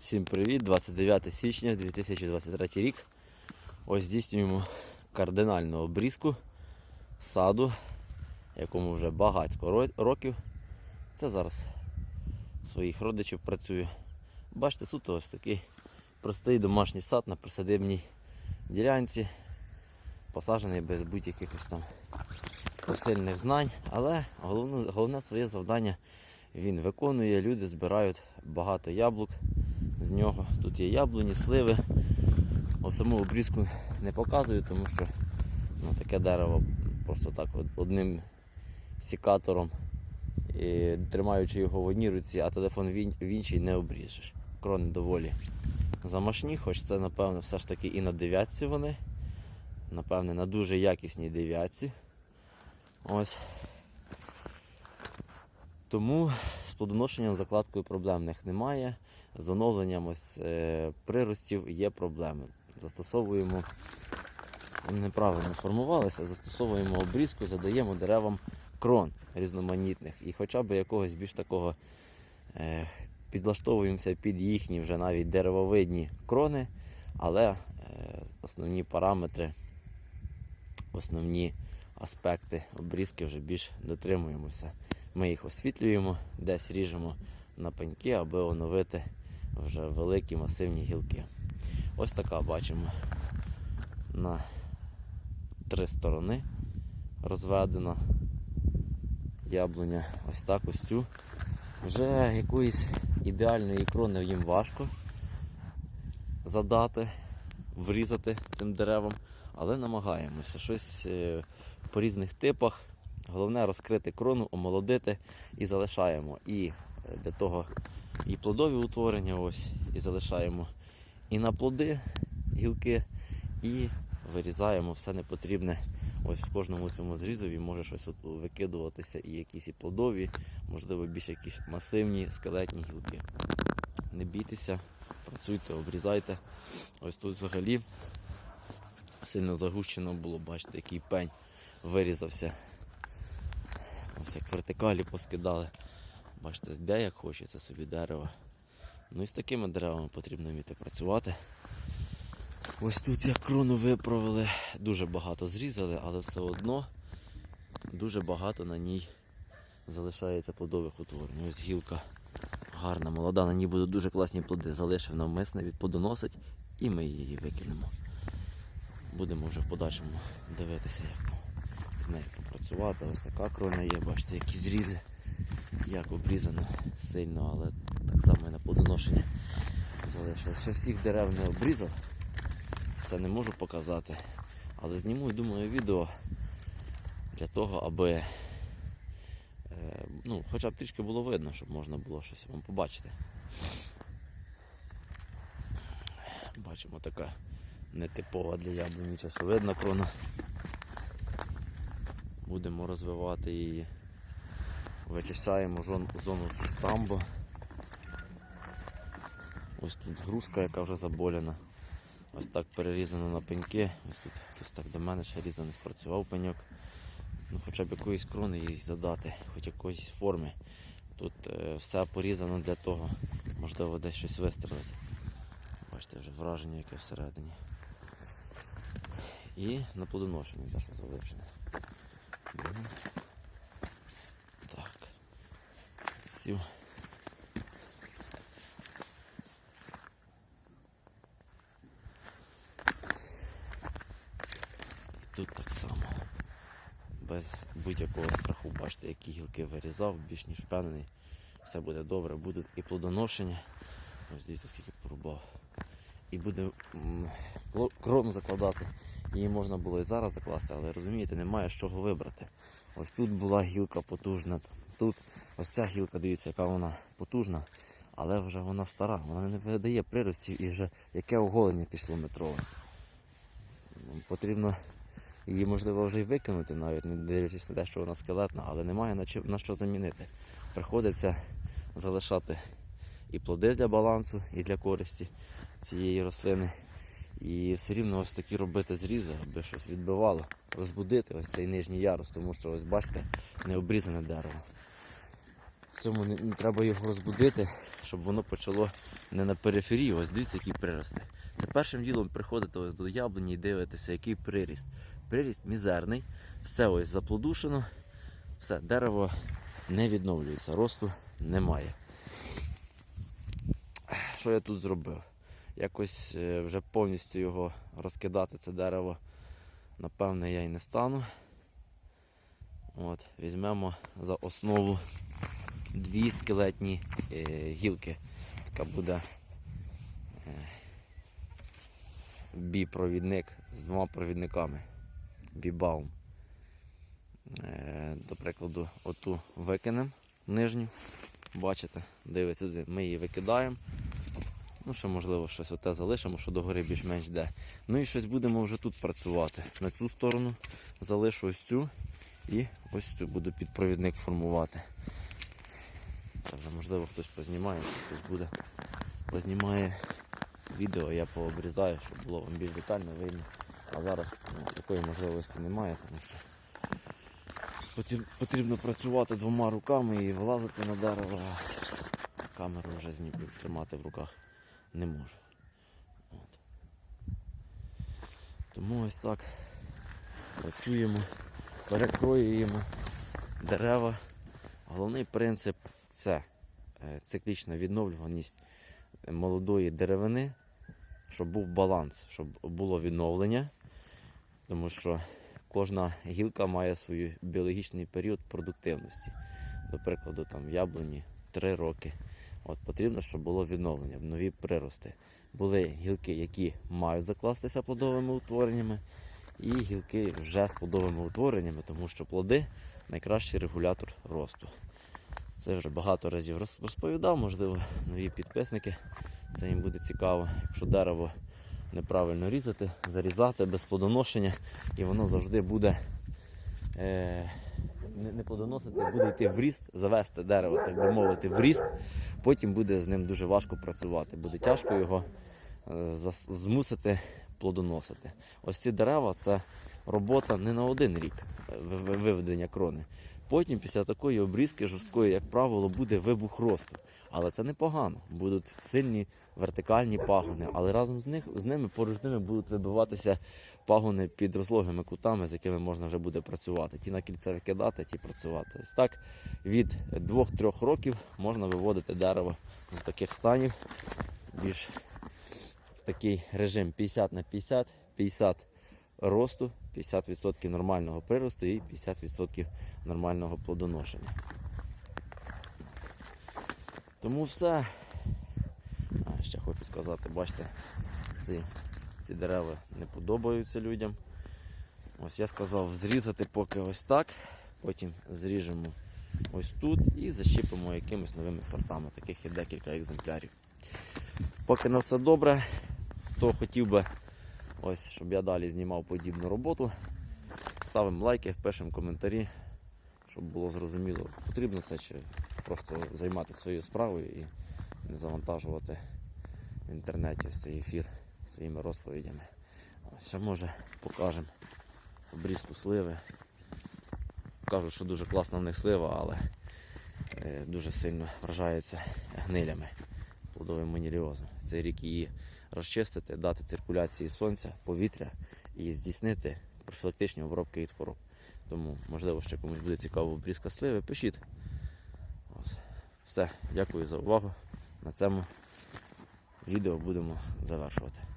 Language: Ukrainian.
Всім привіт! 29 січня 2023 рік. Ось здійснюємо кардинальну обрізку саду, якому вже багатько років. Це зараз своїх родичів працюю. Бачите, суто ось такий простий домашній сад на присадибній ділянці, посаджений без будь-яких там посильних знань, але головне, головне своє завдання він виконує. Люди збирають багато яблук з нього. Тут є яблуні, сливи. О, саму обрізку не показую, тому що ну, таке дерево просто так одним сікатором, і, тримаючи його в одній руці, а телефон в іншій не обріжеш. Крони доволі замашні, хоч це, напевно, все ж таки і на дев'ятці вони. Напевне, на дуже якісній дев'ятці. Ось. Тому з плодоношенням закладкою проблем в них немає. З оновленням ось е, приростів є проблеми. Застосовуємо неправильно формувалися, застосовуємо обрізку, задаємо деревам крон різноманітних і хоча б якогось більш такого е, підлаштовуємося під їхні вже навіть деревовидні крони, але е, основні параметри, основні аспекти обрізки вже більш дотримуємося. Ми їх освітлюємо, десь ріжемо на пеньки, аби оновити вже великі масивні гілки. Ось така бачимо на три сторони розведена яблуня. Ось так ось цю. Вже якоїсь ідеальної крони їм важко задати, врізати цим деревом, але намагаємося щось е, по різних типах. Головне розкрити крону, омолодити і залишаємо. І е, для того і плодові утворення, ось, і залишаємо і на плоди гілки, і вирізаємо все непотрібне. Ось в кожному цьому зрізові може щось викидуватися і якісь і плодові, можливо, більш якісь масивні скелетні гілки. Не бійтеся, працюйте, обрізайте. Ось тут взагалі сильно загущено було, бачите, який пень вирізався. Ось як вертикалі поскидали. Бачите, де як хочеться собі дерево. Ну і з такими деревами потрібно вміти працювати. Ось тут як крону виправили, дуже багато зрізали, але все одно дуже багато на ній залишається плодових утворень. Ось гілка гарна, молода, на ній будуть дуже класні плоди. Залишив навмисне, відплодоносить і ми її викинемо. Будемо вже в подальшому дивитися, як там з нею попрацювати. Ось така крона є, бачите, які зрізи, як обрізано сильно, але так само і на плодоношення залишилось. Ще всіх дерев не обрізав, це не можу показати. Але зніму, думаю, відео для того, аби е, ну, хоча б трішки було видно, щоб можна було щось вам побачити. Бачимо така нетипова для яблуні часовидна крона. Будемо розвивати її. Вичищаємо зону штамбу. Ось тут грушка, яка вже заболяна. Ось так перерізано на пеньки. Ось тут ось так до мене ще різаний спрацював пеньок. Ну, хоча б якоїсь крони їй задати, хоч якоїсь форми. Тут е, все порізано для того, можливо, десь щось вистрелити. Бачите, вже враження яке всередині. І на плодоношенні дещо залишене. Мгм. Так. І тут так само. Без будь-якого страху, бачите, які гілки вирізав, більш ніж впевнений. Все буде добре, буде і плодоношення. Ось дивіться, скільки порубав. І буде крону закладати. Її можна було і зараз закласти, але розумієте, немає з чого вибрати. Ось тут була гілка потужна. Тут ось ця гілка, дивіться, яка вона потужна, але вже вона стара, вона не видає приростів і вже яке оголення пішло метрове. Потрібно її можливо вже й викинути, навіть не дивлячись на те, що вона скелетна, але немає на, чи- на що замінити. Приходиться залишати і плоди для балансу, і для користі цієї рослини. І все рівно ось такі робити зрізи, аби щось відбивало, розбудити ось цей нижній ярус, тому що ось бачите, не обрізане дерево. В цьому не, не треба його розбудити, щоб воно почало не на периферії, ось дивіться, які прирости. Та першим ділом приходите ось до яблуні і дивитеся, який приріст. Приріст мізерний, все ось заплодушено, все, дерево не відновлюється, росту немає. Що я тут зробив? Якось е, вже повністю його розкидати, це дерево, напевне, я і не стану. От, візьмемо за основу дві скелетні е, гілки. Така буде е, бі-провідник з двома провідниками. Бібаум. Е, до прикладу, оту викинемо нижню. Бачите, дивиться ми її викидаємо. Ну, ще можливо щось оте залишимо, що догори більш-менш йде. Ну і щось будемо вже тут працювати. На цю сторону залишу ось цю і ось цю буду підпровідник формувати. Це вже можливо хтось познімає, хтось буде познімає відео, я пообрізаю, щоб було вам більш детально видно. А зараз ну, такої можливості немає, тому що потрібно працювати двома руками і вилазити на дерево. Камеру вже тримати в руках не можу. От. Тому ось так працюємо, перекроюємо дерева. Головний принцип це е, циклічна відновлюваність молодої деревини, щоб був баланс, щоб було відновлення, тому що кожна гілка має свій біологічний період продуктивності. До прикладу, там яблуні 3 роки. От потрібно, щоб було відновлення, нові прирости. Були гілки, які мають закластися плодовими утвореннями, і гілки вже з плодовими утвореннями, тому що плоди найкращий регулятор росту. Це вже багато разів розповідав, можливо, нові підписники. Це їм буде цікаво. Якщо дерево неправильно різати, зарізати без плодоношення, і воно завжди буде е, не, не плодоносити, буде йти в ріст, завести дерево, так би мовити, в ріст. Потім буде з ним дуже важко працювати. Буде тяжко його е, змусити плодоносити. Ось ці дерева це робота не на один рік е, ви- ви- виведення крони. Потім, після такої обрізки жорсткої, як правило, буде вибух росту. Але це непогано. Будуть сильні вертикальні пагони, але разом з них з ними поруч ними будуть вибиватися пагони під розлогими кутами, з якими можна вже буде працювати. Ті на кільце викидати, ті працювати. Ось так від 2-3 років можна виводити дерево з таких станів більш в такий режим 50 на 50, 50 росту, 50% нормального приросту і 50% нормального плодоношення. Тому все. А, ще хочу сказати, бачите, ці, ці дерева не подобаються людям. Ось я сказав зрізати поки ось так, потім зріжемо ось тут і защіпимо якимись новими сортами. Таких є декілька екземплярів. Поки на все добре, хто хотів би, ось, щоб я далі знімав подібну роботу, ставимо лайки, пишемо коментарі, щоб було зрозуміло, потрібно це чи просто займатися своєю справою і не завантажувати в інтернеті цей ефір своїми розповідями. Ще може покажемо обрізку сливи. Кажуть, що дуже класна в них слива, але е, дуже сильно вражається гнилями плодовим маніліозом. Цей рік її розчистити, дати циркуляції сонця, повітря і здійснити профілактичні обробки від хвороб. Тому, можливо, ще комусь буде цікаво обрізка сливи, пишіть. Ось. Все, дякую за увагу. На цьому відео будемо завершувати.